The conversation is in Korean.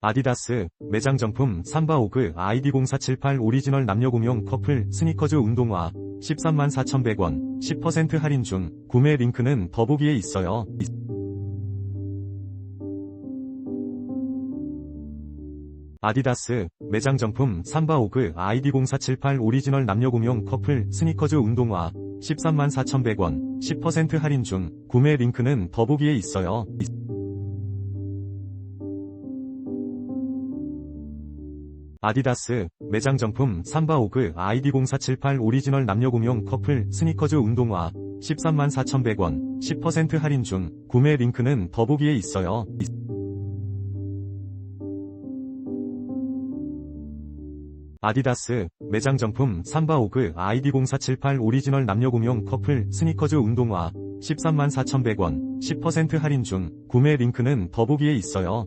아디다스, 매장 정품 삼바오그 아이디0478 오리지널 남녀공용 커플 스니커즈 운동화 13만 4,100원 10% 할인 중 구매 링크는 더보기에 있어요. 아디다스, 매장 정품 삼바오그 아이디0478 오리지널 남녀공용 커플 스니커즈 운동화 13만 4,100원 10% 할인 중 구매 링크는 더보기에 있어요. 아디다스, 매장 정품 삼바오그 아이디0478 오리지널 남녀공용 커플 스니커즈 운동화 13만 4,100원 10% 할인 중 구매 링크는 더보기에 있어요. 아디다스, 매장 정품 삼바오그 아이디0478 오리지널 남녀공용 커플 스니커즈 운동화 13만 4,100원 10% 할인 중 구매 링크는 더보기에 있어요.